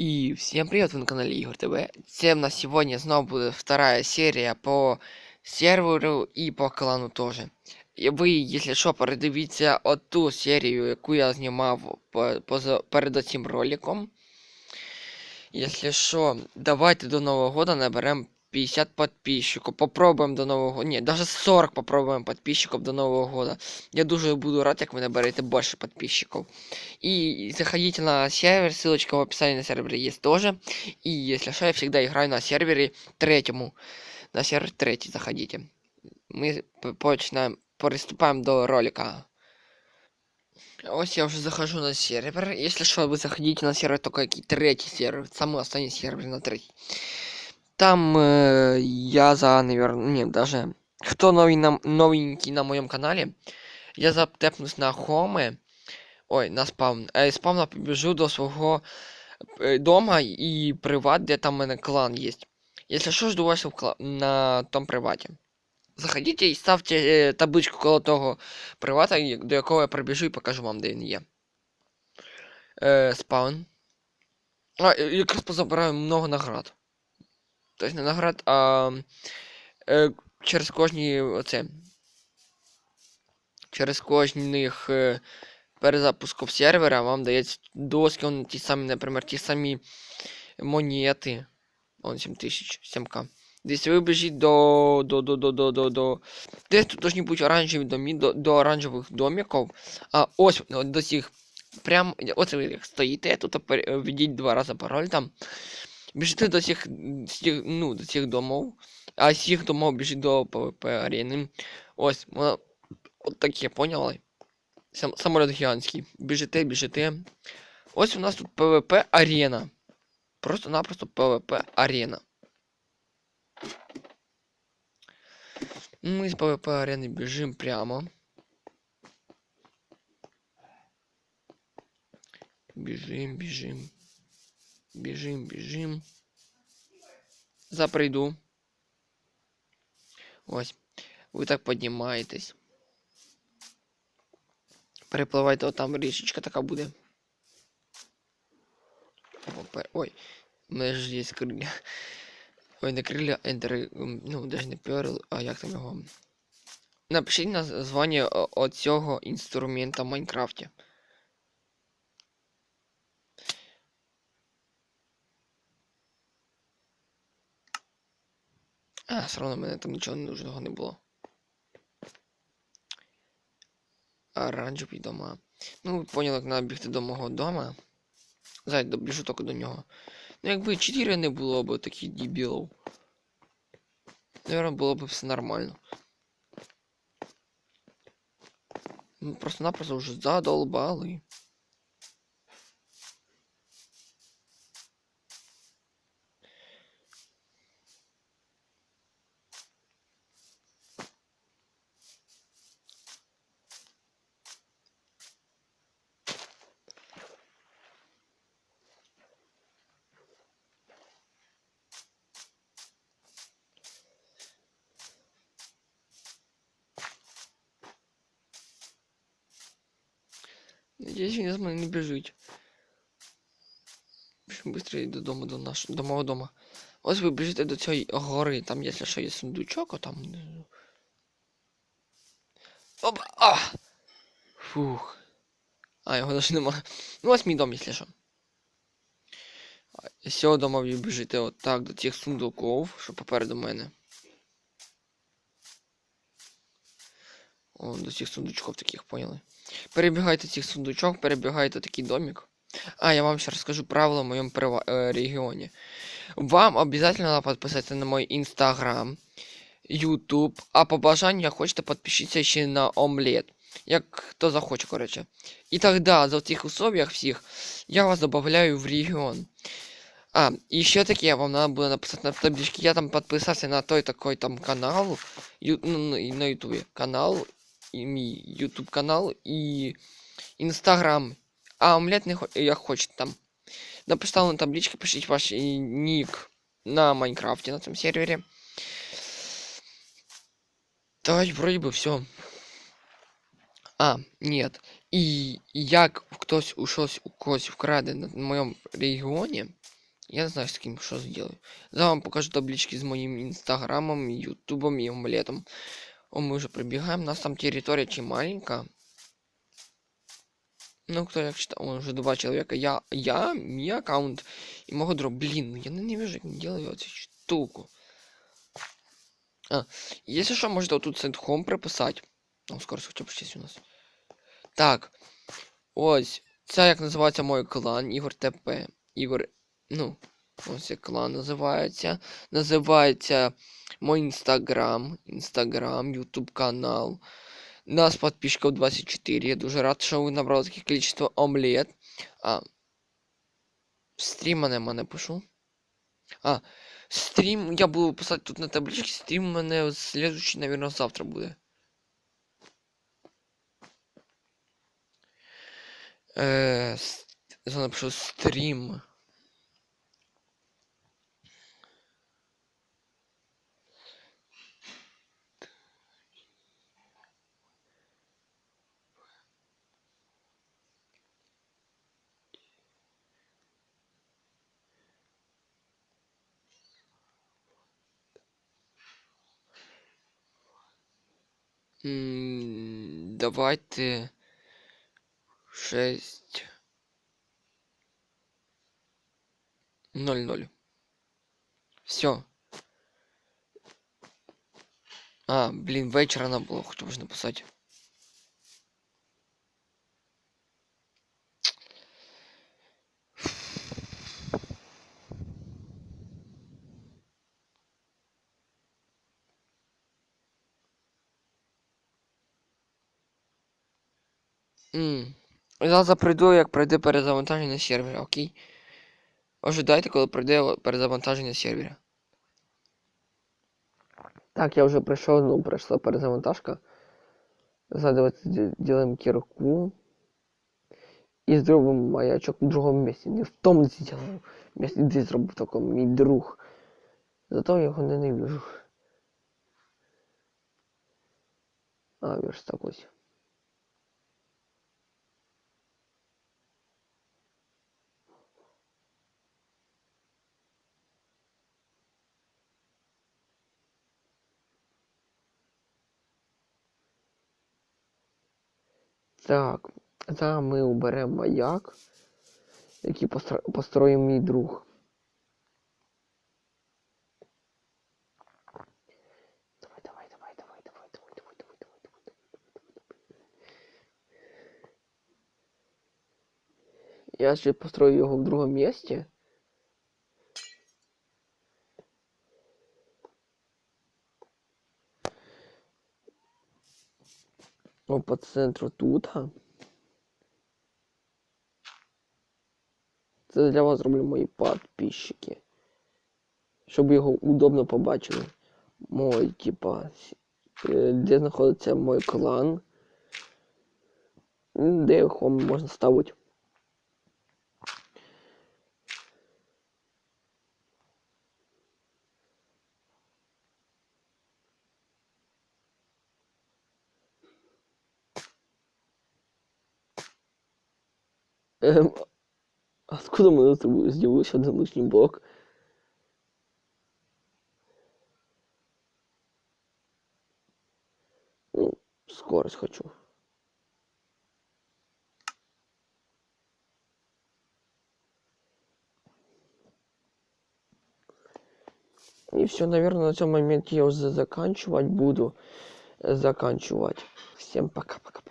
И всем привет, вы на канале Игорь ТВ. Тем на сегодня снова будет вторая серия по серверу и по клану тоже. І ви, якщо що, передивіться оту серію, яку я знімав по, поза, перед цим роликом. Якщо що, давайте до Нового года наберем 50 подписчиков. Попробуем до Нового года. Ні, даже 40 попробуем подписчиков до Нового года. Я дуже буду рад, як ви наберете більше подписчиков. И заходите на сервер, ссылочка в описании на сервере есть тоже. И если что, я всегда играю на сервере третьему. На сервер третий заходите. Мы п- починаем, приступаем до ролика. Ось я уже захожу на сервер. Если что, вы заходите на сервер только який третий сервер. Самый останній сервер на третий. Там э, я за, наверное, не, даже... Кто новый на, новенький на моем канале, я затепнусь на хоме. Ой, на спавн. А із спавна побіжу до свого е, дома і приват, де там у мене клан є. Якщо що, жду вас в кла... на том приваті. Заходите і ставте е, табличку коло того привата, до якого я прибіжу і покажу вам, де він є. Е, спаун. А, якраз позабираю много наград. Тобто не наград, а е, через кожні оце. Через кожних е, перезапусков сервера вам дається доски, он, ті самі, наприклад, ті самі монети. Он 7000, 7к. Десь ви біжіть до. до. до. до. до. до. до. Десь тут должні бути оранжеві домі, до, до оранжевих домиків. А ось до цих. Прям. Ось ви як стоїте, тут опер- е, введіть два рази пароль там. Біжите до м, цих, ну, до цих домов. А з цих домов біжіть до ПВП арени. Ось, воно. От таке, поняли? Сам, самоліт гігантський. Біжите, біжите. Ось у нас тут ПВП арена. Просто-напросто ПВП арена. Ми з ПВП арени біжимо прямо. Біжим, біжим. Біжим, біжим. Заприйду. Ось. Ви так піднімаєтесь. Перепливайте, от там річечка така буде. Ой, у мене ж є крилля. Ой, не крилля, ентер, ну, даже не перл, а як там його. Напишіть названня о- от цього інструмента в Майнкрафті. А, все одно мене там нічого нужного не було. Оранжевий дома. Ну, ви поняли, як треба бігти до мого дома. Зай, добіжу тільки до нього. Ну, якби 4 не було б таких дебілів. Наверное, було б все нормально. Ну, просто-напросто вже задолбали. Надіюсь, він з мене не біжить. Біжимо швидше додому до нашого до мого дома. Ось ви біжите до цієї гори, там, якщо що є сундучок, а там внизу. Опа! А! Фух. А, його даже нема. Ну, ось мій дом, якщо що. З цього дому ви біжите отак до цих сундуків, що попереду мене. О, до цих сундучків таких, поняли? Перебігайте цих сундучок, перебігайте такий домик. А, я вам ще розкажу правила в прива- э, регіоні. Вам обязательно надо подписаться на мой инстаграм, YouTube, а по бажанню хочете подпишіться ще на омлет. Як хто захоче, короче. І тогда за цих условиях всіх я вас добавляю в регіон. А, і ще таке, вам надо буде написати на табличке. Я там підписався на той такой там канал. Ю, ну, на- на ютубе. Канал. І мій ютуб канал і інстаграм. А омлет не хо... як хочете там. Написал на табличке, пишите ваш э, ник на Майнкрафте, на этом сервере. Да, и вроде бы все. А, нет. І як хтось у щось у когось вкраде на моєму регіоні, я не знаю, з ким що зроблю. Зараз вам покажу таблички з моїм інстаграмом, ютубом і омлетом. О, ми вже прибігаємо. У нас там територія чи маленька. Ну, кто як читал, он уже два человека. Я, я, мій аккаунт і мого друга. Блін, ну я ненавижу, як не делаю цю штуку. А, если что, можете тут сендхом приписати. Ну, скоро хоча б 6 у нас. Так. Ось. Це як називається мой клан. Ігор ТП. Ігор. Ну. Ось як називається. Називається мой інстаграм. Інстаграм, ютуб канал. Нас подписчиков 24. Я дуже рад, що ви набрали таке количество омлет. А. Стрім мене мене пишу. А. Стрім. Я буду писати тут на табличці. Стрім у мене следующий, наверное, завтра буде. Е, я напишу стрім. Давайте 6 0-0. Все. А, блин, вечер она была хотя бы написать. М. Зараз прийду, як пройде перезавантаження сервера, окей? Ожидайте, коли пройде перезавантаження сервера. Так, я вже прийшов, ну, пройшла перезавантажка. Зараз давайте ді- ділимо кірку. І зробимо маячок в другому місці. Не в тому зробимо. Місці, де зробив тільки мій друг. Зато я його ненавижу. А, верстак ось. Так, зараз ми уберемо маяк, який постро- построїв мій друг. Давай, давай, давай, давай, давай, давай, давай, давай, давай, давай, давай. Я ще построю його в другому місці. О, по центру тут. Це для вас зроблю мої підписчики. Щоб його удобно побачили. Мой, типа, е, де знаходиться мой клан. Де його можна ставити. Эм, откуда мы это сделать один лишний блок? Ну, скорость хочу. И все, наверное, на этом моменте я уже заканчивать буду. Заканчивать. Всем пока-пока.